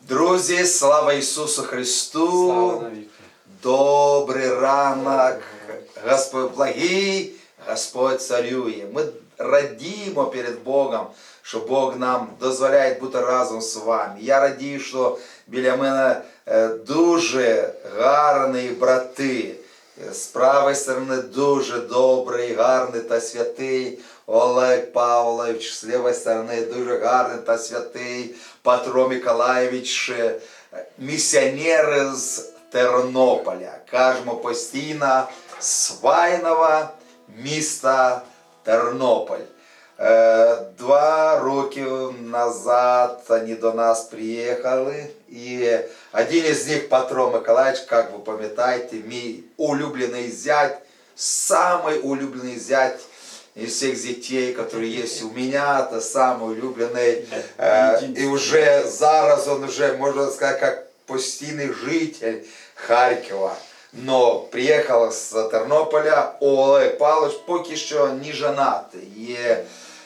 Друзі, слава Ісусу Христу! Слава. Добрий ранок, Господь благий, Господь царює. Ми радіємо перед Богом, що Бог нам дозволяє бути разом з вами. Я радію, що біля мене е, дуже гарні брати. З правої сторони дуже добрий, гарний та святий Олег Павлович, з лівої сторони дуже гарний та святий Петро Миколаєвич, е, місіонер з Тернополя. Кажемо постійно Свайнова міста Тернополь. Е, Два роки назад вони до нас приїхали, і один із них, Петро Миколаївич, як ви пам'ятаєте, мій улюблений зять, самый улюбленный зять из всех детей, которые есть у меня, это самый улюбленный. Э, и уже зараз он уже, можно сказать, как постійний житель Харкова. Но приїхав з Тернополя Олег Павлович поки що не женатий. І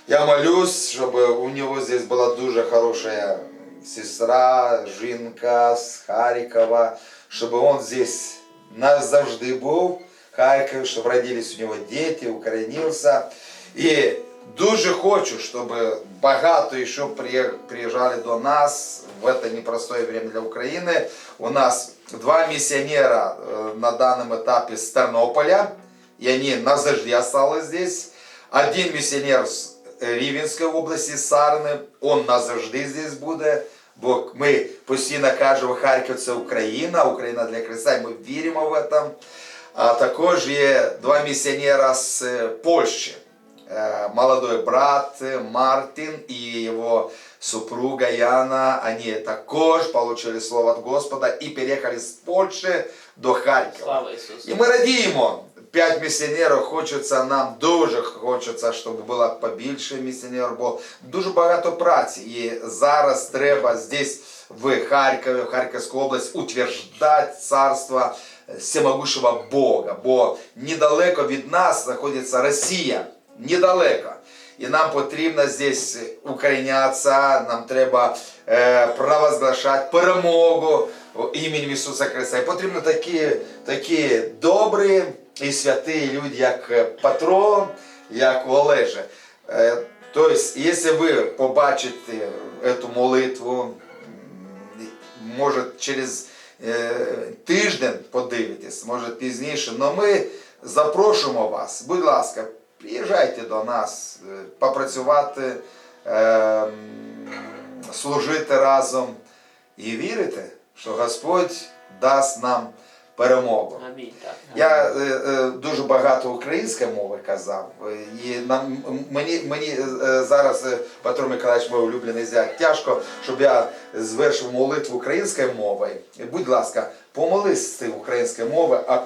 я молюсь, щоб у нього здесь була дуже хороша сестра, жінка з Харкова, щоб він здесь назавжди був. Харків, щоб родились у нього діти, укоренився. І дуже хочу, щоб багато ще приїх- приїжджали до нас в это непростое время для України. У нас два миссионера э, на данном этапе с Тернополя, и они назавжди остались здесь. Один миссионер з Рівенської області, з Сарни, он назавжди здесь буде. Бо ми постійно кажемо, Харків це Україна, Україна для Христа, і ми віримо в це. А також є два миссионера з е, Польщі. Э, Молодой брат э, Мартин и его супруга Яна, они також получили слово от Господа и переехали з Польщі до Харкова. Слава Ісусу. І ми радіємо. П'ять місіонерів хочеться нам дуже хочеться, щоб було побільше місіонерів, бо дуже багато праці. І зараз треба здесь в Харкові, в Харківській області утверждати царство всемогущого Бога. Бо недалеко від нас знаходиться Росія. Недалеко. І нам потрібно здесь укорінятися, нам треба е, провозглашати перемогу іменем Ісуса Христа. І потрібно такі, такі добрі і святі люди, як е, Петро, як Олеже. Е, Тобто, якщо ви побачите цю молитву, може через е, тиждень подивитесь, може пізніше, але ми запрошуємо вас, будь ласка, приїжджайте до нас, е, попрацювати, е, служити разом. І вірите, що Господь дасть нам перемогу. Амінь. Так. Я е, е, дуже багато української мови казав, е, і нам мені, мені е, зараз е, Петро Миколаївич, мій улюблений зять, тяжко, щоб я звершив молитву українською мовою. Будь ласка, помолись ти українською мовою, а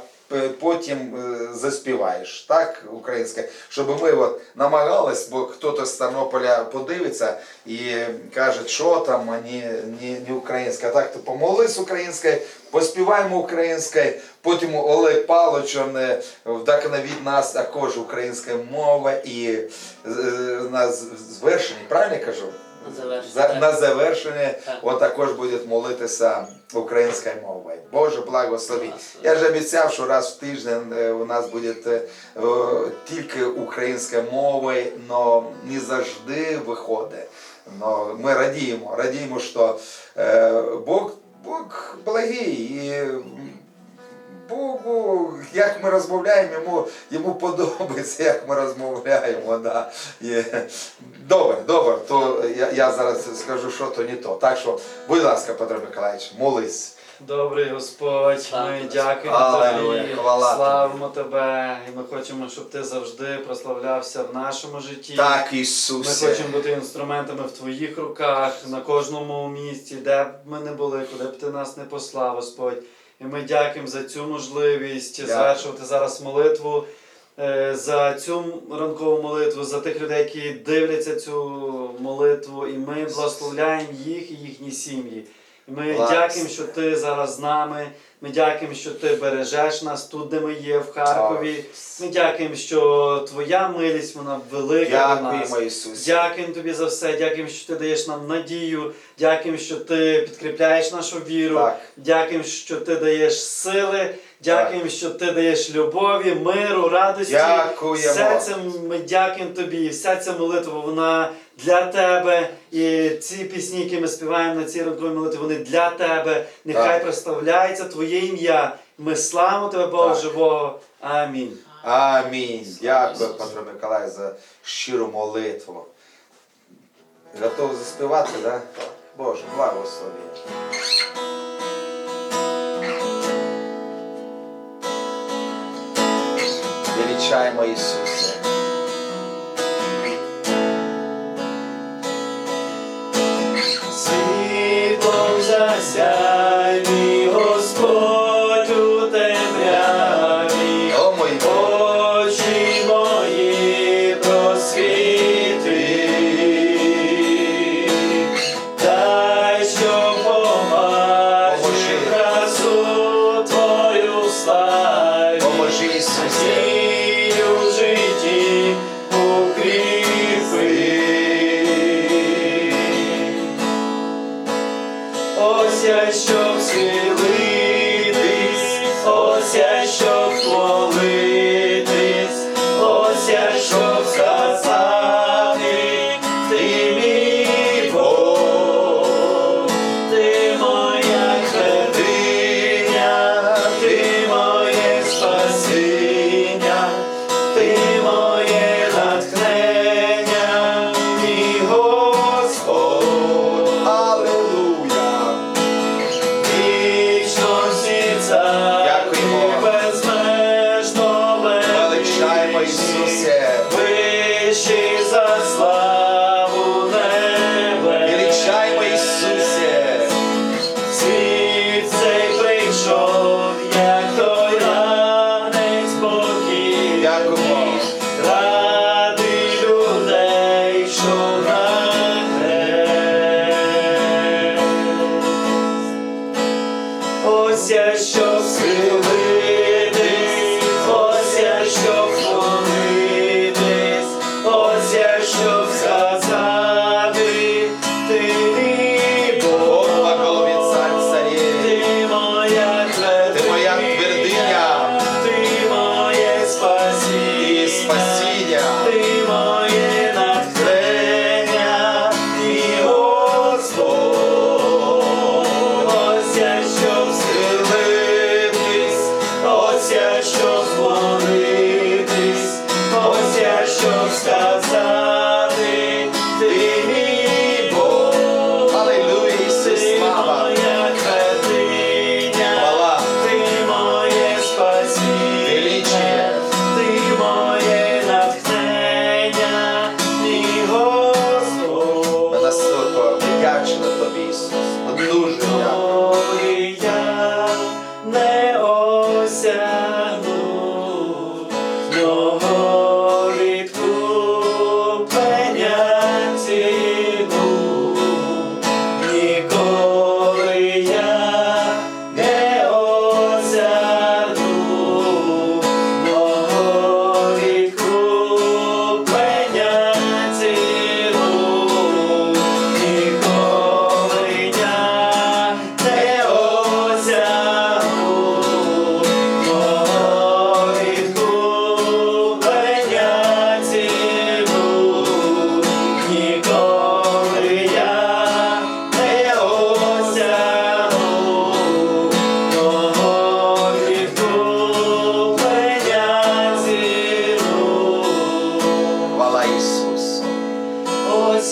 потім е, заспіваєш так українською, щоб ми от намагались, бо хтось з Тернополя подивиться і каже, що там, а не, не, не українська. Так, ти помолись українською, поспіваємо українською, потім Олег Павлович він, е, вдохновить нас також українська мова і е, на звершенні, правильно я кажу? На завершення. За, на завершення Так. от також буде молитися українською мовою. Боже, благослови. Благослови. Я ж обіцяв, що раз в тиждень е, у нас буде е, тільки українська мова, але не завжди виходить. Но ми радіємо, радіємо, що е, Бог, Бог благий. І Богу, як ми розмовляємо, йому, йому подобається, як ми розмовляємо. Да. Добре, добре, то я, я зараз скажу, що то не то. Так що, будь ласка, Петро Миколаївич, молись. Добрий Господь, ми дякуємо Алелуя, Тобі, хвала славимо Тебе, і ми хочемо, щоб Ти завжди прославлявся в нашому житті. Так, Ми хочемо бути інструментами в Твоїх руках на кожному місці, де б ми не були, куди б ти нас не послав, Господь. І ми дякуємо за цю можливість Дякую. звершувати зараз молитву, е, за цю ранкову молитву, за тих людей, які дивляться цю молитву, і ми благословляємо їх і їхні сім'ї. Ми Власне. дякуємо, що ти зараз з нами. Ми дякуємо, що ти бережеш нас тут, де ми є, в Харкові. Ми дякуємо, що твоя милість вона велика для нас. Ісус. Дякуємо тобі за все. Дякуємо, що ти даєш нам надію. Дякуємо, що ти підкріпляєш нашу віру. Так. Дякуємо, що ти даєш сили. Дякуємо, що ти даєш любові, миру, радості. Дякуємо. Все це ми дякуємо тобі. І вся ця молитва вона для тебе. І ці пісні, які ми співаємо на цій ранковій молитві, вони для тебе. Нехай прославляється Твоє ім'я. Ми славимо тебе, Бога Так. живого. Амінь. Амінь. Дякую, Петро Миколай, за щиру молитву. Готовий заспівати, да? Боже, благослови. Величаємо Ісусе.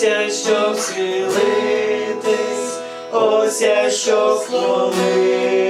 Я щоб свілитись, ось я щоб вклонитись,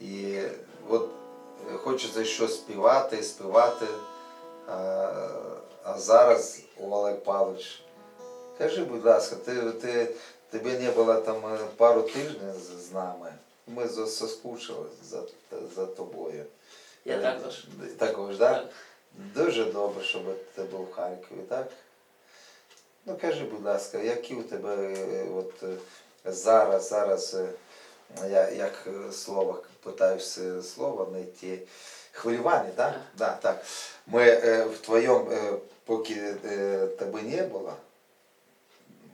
І от е, хочеться щось співати, співати. А, а зараз, Олег Павлович, кажи, будь ласка, ти, ти, тебе не було там е, пару тижнів з, нами. Ми соскучили за, за тобою. Я Е, також. Також, так? Так. Дуже добре, щоб ти був в Харкові, так? Ну кажи, будь ласка, які у тебе от, зараз, зараз, я як е, слово, питаюся слово знайти, хвилювання, так? Так. Да, так. Ми е, в твоєму, е, поки е, тебе не було,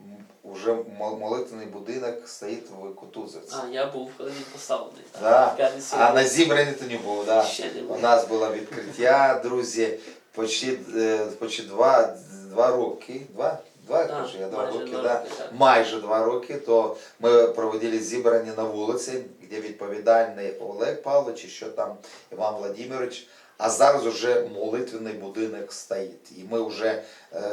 м, уже молитвений будинок стоїть в Кутузовці. А, я був, коли він поставлений. Да. А на був. зібранні ти не був, да? Ще не У нас було відкриття, друзі, почти, е, почти два, два роки. Два? Два, Так, кажу, я два майже роки, да? майже два роки, то ми проводили зібрання на вулиці, де відповідальний Олег Павлович, і що там Іван Владимирович. А зараз вже молитвений будинок стоїть. І ми вже е, е,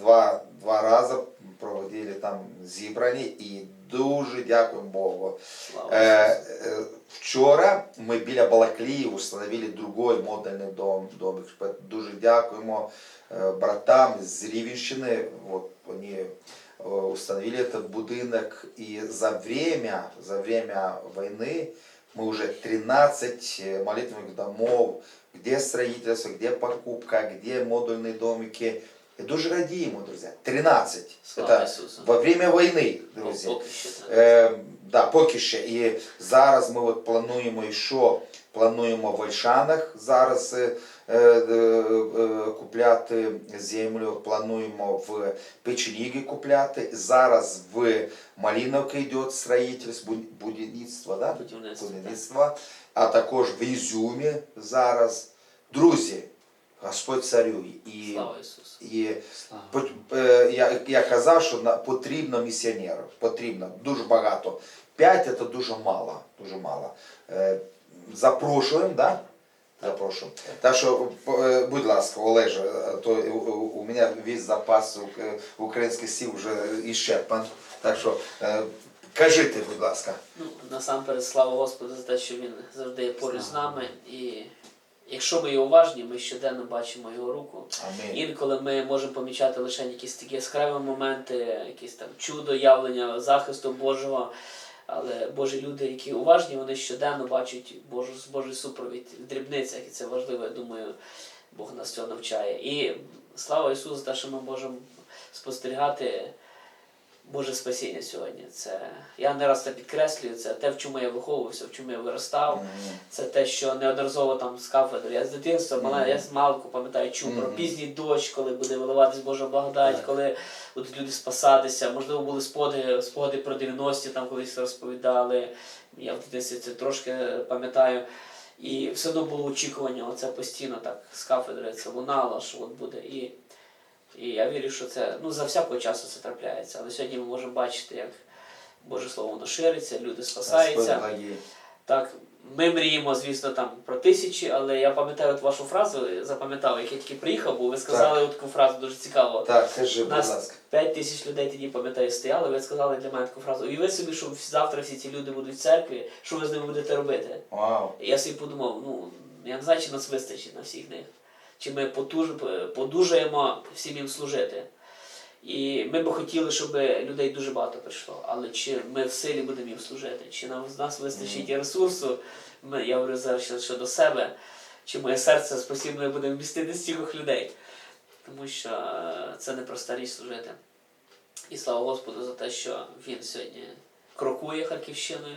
два, два рази проводили там зібрання і дуже дякуємо Богу. Е, е, Вчора ми біля Балаклії встановили другий модульний дом. домик. Дуже дякуємо е, братам з Рівенщини. Вот вони установили этот будинок. І за время, за время войны мы уже 13 молитвенных домов, где строительство, где покупка, где модульные домики. І дуже радіємо, друзі. 13. Слава Это Ісусу. во время війни, друзі. Поки що так. Е, да, поки ще. І зараз ми от плануємо і що? Плануємо в Ольшанах зараз е, е, е, купляти землю, плануємо в Печенігі купляти. Зараз в Маліновці йде строїтельство, буд- будівництво, да? Будівництво, будівництво, а також в Ізюмі зараз. Друзі, Господь царює. І, Слава Ісусу. і Слава. Е, Я, я казав, що потрібно місіонерів. Потрібно дуже багато. П'ять це дуже мало. Дуже мало. Е, Запрошуємо, да? Запрошуємо. Так що, е, будь ласка, Олеже, е, то у, мене весь запас е, українських сил вже іщерпан. Так що, кажіть, будь ласка. Ну, насамперед, слава Господу за те, що він завжди є поруч з нами. І якщо ми є уважні, ми щоденно бачимо його руку. Амінь. Інколи ми можемо помічати лише якісь такі яскраві моменти, якісь там чудо, явлення захисту Божого. Але Божі люди, які уважні, вони щоденно бачать Божу, Божий супровід в дрібницях, і це важливо, я думаю, Бог нас цього навчає. І слава Ісусу те, що ми можемо спостерігати Боже спасіння сьогодні. Це я не раз це підкреслюю, це те, в чому я виховувався, в чому я виростав. Мгм. Це те, що неодноразово там з кафедри. Я з дитинства, мала, я з малку пам'ятаю, чув про пізній дощ, коли буде виливатись Божа благодать, Так. коли будуть люди спасатися. Можливо, були спогади, спогади про 90-ті, там колись розповідали. Я в дитинстві це трошки пам'ятаю. І все одно було очікування, оце постійно так з кафедри це лунало, що от буде. І, і я вірю, що це ну, за всякого часу це трапляється. Але сьогодні ми можемо бачити, як Боже Слово воно шириться, люди спасаються. Так, ми мріємо, звісно, там про тисячі, але я пам'ятаю от вашу фразу, запам'ятав, як я тільки приїхав, бо ви сказали таку фразу дуже цікаво. Так, кажи, будь нас ласка. 5 тисяч людей тоді, пам'ятаю, стояли, ви сказали для мене таку фразу. Уяви собі, що завтра всі ці люди будуть в церкві, що ви з ними будете робити? Вау. І я собі подумав, ну, я не знаю, чи нас вистачить на всіх них. Чи ми потуж... подужаємо всім їм служити. І ми би хотіли, щоб людей дуже багато прийшло. Але чи ми в силі будемо їм служити? Чи нам з нас вистачить ресурсу? Ми, я говорю зараз ще щодо себе, чи моє серце спосібне буде вмістити стількох людей. Тому що е, це непроста річ служити. І слава Господу за те, що він сьогодні крокує Харківщиною,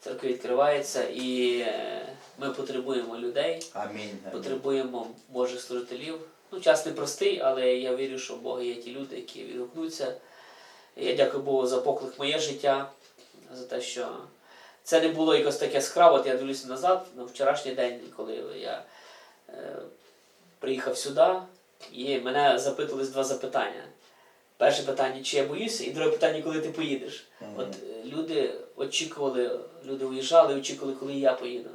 церква відкривається, і е, ми потребуємо людей, Амінь. Потребуємо Божих служителів. Ну, час непростий, але я вірю, що в Бога є ті люди, які відгукнуться. Я дякую Богу за поклик моє життя, за те, що це не було якось таке яскраво. От я дивлюся назад, на вчорашній день, коли я е, приїхав сюди, і мене запитувались два запитання. Перше питання, чи я боюся, і друге питання, коли ти поїдеш. От е, люди очікували, люди уїжджали, очікували, коли я поїду.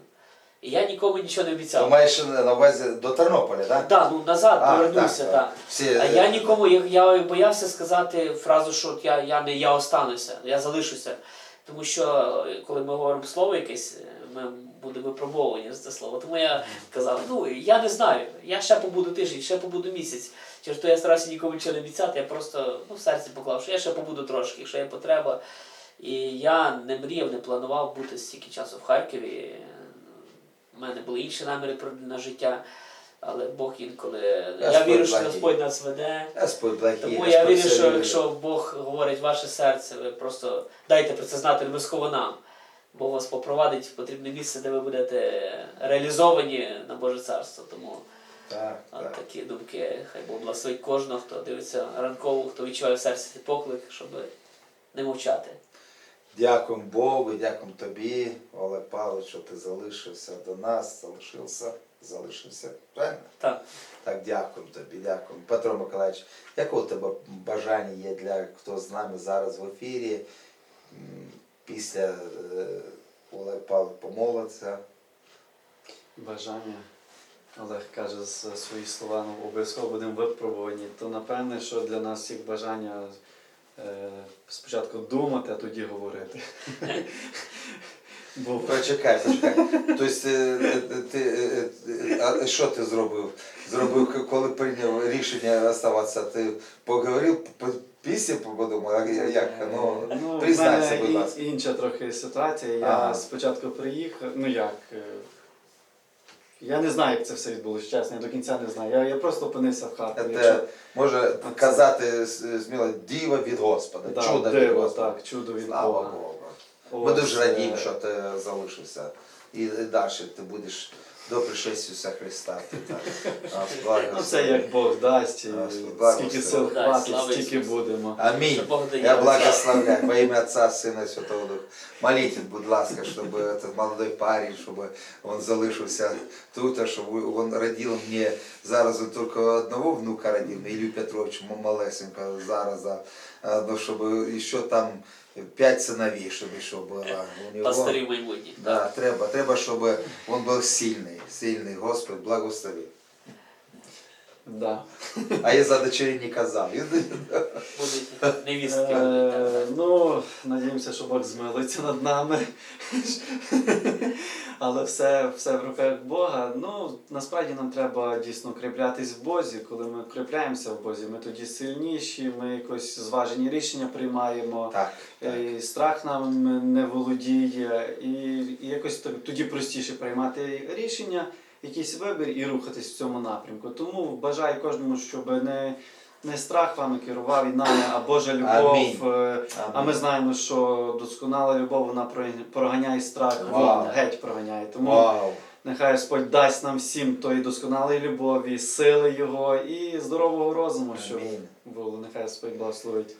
І я нікому нічого не Ти обіцяв. маєш на увазі до Тернополя, так? Так, ну назад А, повернуся, так, так. так. Всі, А е, я нікому, я, я боявся сказати фразу, що я, я не я остануся, я залишуся. Тому що е, коли ми говоримо слово якесь, е, ми будемо випробовані за це слово. Тому я казав, ну я не знаю, я ще побуду тиждень, ще побуду місяць. Через то я старався нікому нічого не обіцяти, я просто ну, в серці поклав, що я ще побуду трошки, якщо є потреба. І я не мріяв, не планував бути стільки часу в Харкові. У мене були інші наміри на життя, але Бог інколи. Я Господь вірю, що. Господь нас веде. Господь благий, Тому Господь я вірю, що якщо Бог говорить ваше серце, ви просто дайте про це знати обов'язково нам. Бог вас попровадить в потрібне місце, де ви будете реалізовані на Боже царство. Тому Так, от так. такі думки, хай Бог благословить кожного, хто дивиться ранково, хто відчуває в серці цей поклик, щоб не мовчати. Дякуємо Богу, дякуємо тобі, Олег Павлович, що ти залишився до нас, залишився, залишився. Правильно? Так. Так, дякуємо тобі, дякуємо. Петро Миколаївич, яке у тебе бажання є для хто з нами зараз в ефірі? Після е, Олег Павлович помолиться. бажання. Олег каже свої слова, ну обов'язково будемо випробувані. То напевне, що для нас всіх бажання е, спочатку думати, а тоді говорити. Бо Почекай, почекай. Тобто, ти, а що ти зробив? Зробив, коли прийняв рішення оставатися, ти поговорив, після подумав, як? Ну, ну, признайся, будь ласка. інша трохи ситуація. Я Ага. спочатку приїхав, ну як. е, Я не знаю, як це все відбулося, чесно, я до кінця не знаю. Я, я просто опинився в Харкові. Це може казати сміло діва від Господа, Да, чудо від Господа. так, чудо від Слава Бога. Богу. Ми дуже радіємо, е, що ти залишився. І далі ти будеш до пришестя Ісуса Христа. Ти так. Нас Ну благослови. це як Бог дасть, і Господи, благослови. скільки сил Дай, хватить, слава стільки Ісусу. будемо. Амінь. Щоб Бог дає Я вам благословляю во имя Отца, Сына и Святого Духа. Молитесь, будь ласка, чтобы этот молодой парень, чтобы он залишився тут, а чтобы он родил мне зараз он только одного внука родил, Илью Петровича малесенько зараз, а, а, ну, чтобы еще там пять сыновей, чтобы еще было у него. Пастирі майбутні. Да, треба, треба, щоб він був сильний, сильний, Господь, благослови. Да. А я за дочерей не казав. Будуть невістки. Е, ну, надіємося, що Бог змилиться над нами. Але все, все в руках Бога. Ну, насправді нам треба дійсно укріплятись в Бозі. Коли ми укріпляємося в Бозі, ми тоді сильніші, ми якось зважені рішення приймаємо. Так, так. І страх нам не володіє, і, і якось то- тоді простіше приймати рішення, якийсь вибір і рухатись в цьому напрямку. Тому бажаю кожному, щоб не, не страх вами керував і нами, а Божа любов. Амінь. Е, А ми знаємо, що досконала любов вона проганяє страх, Вау. вон, геть проганяє. Тому Вау. нехай Господь дасть нам всім тої досконалої любові, сили Його і здорового розуму, щоб Амінь. було. Нехай Господь благословить.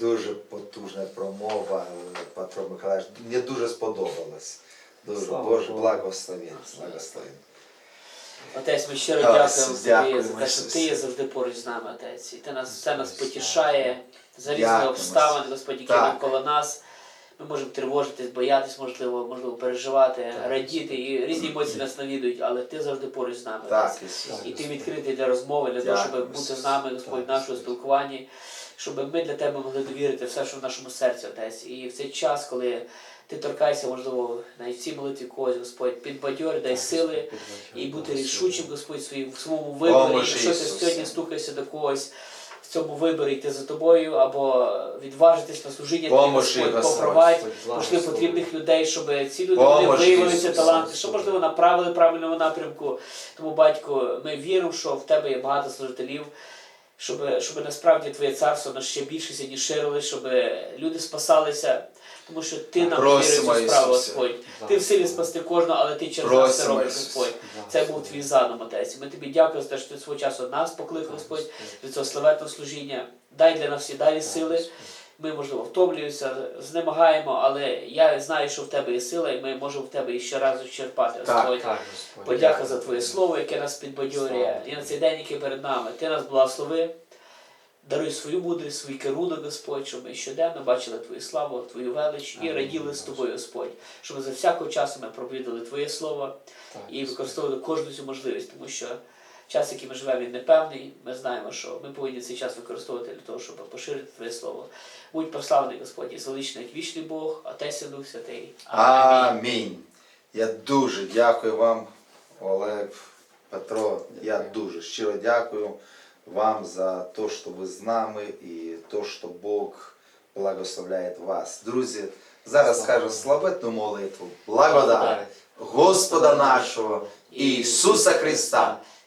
Дуже потужна промова, е, Петро Миколаївич. Мені дуже сподобалось. Дуже Слава Боже, благословен. благословен. Отець, ми щиро дякуємо тобі за те, що ти є завжди поруч з нами, Отець. І ти нас все нас потішає за різні Дякуємо. обставини, Господь, які навколо нас. Ми можемо тривожитись, боятись, можливо, можливо, переживати, Так. радіти, і різні емоції нас навідують, але ти завжди поруч з нами. Так, Отець. І ти відкритий для розмови, для того, щоб бути з нами, Господь, в нашому спілкуванні, щоб ми для тебе могли довірити все, що в нашому серці, Отець. І в цей час, коли ти торкаєшся, можливо, навіть в цій молитві когось, Господь, підбадьор, дай сили і бути рішучим, Господь, в своєму виборі. Якщо ти сьогодні стукаєшся до когось в цьому виборі, йти за тобою, або відважитись на служіння, Господь, попровадь, пошли потрібних людей, щоб ці люди вони Поможи, виявили ці Ісусе. таланти, що можливо направили правильному напрямку. Тому, батько, ми віримо, що в тебе є багато служителів. Щоб, щоб насправді твоє царство на ще більше сьогодні щоб люди спасалися, тому що ти нам довірив цю справу, Господь. Ти в силі спасти кожного, але ти через нас це робиш, Господь. Це був твій задум, Отець. Ми тобі дякуємо за те, що ти свого часу нас покликав, Господь, від цього славетного служіння. Дай для нас і далі сили. Ми, можливо, втомлюємося, знемагаємо, але я знаю, що в тебе є сила, і ми можемо в тебе іще раз черпати, Господь. Подяка за Твоє слово, яке нас підбадьорює. І на цей день, який перед нами. Ти нас благослови. Даруй свою мудрість, свій керунок, Господь, щоб ми щоденно бачили Твою славу, Твою велич і раділи з Тобою, Господь, щоб за всякого часу ми проповідали Твоє Слово Так, і використовували кожну цю можливість, тому що час, який ми живемо, він непевний. Ми знаємо, що ми повинні цей час використовувати для того, щоб поширити Твоє Слово. Будь прославлений, Господь, і звеличний як вічний Бог, Отець і Дух Святий. Амінь. Я дуже дякую вам, Олег, Петро. Я дуже щиро дякую вам за те, що ви з нами і те, що Бог благословляє вас. Друзі, зараз скажу славетну молитву. Благодать Господа нашого Ісуса Христа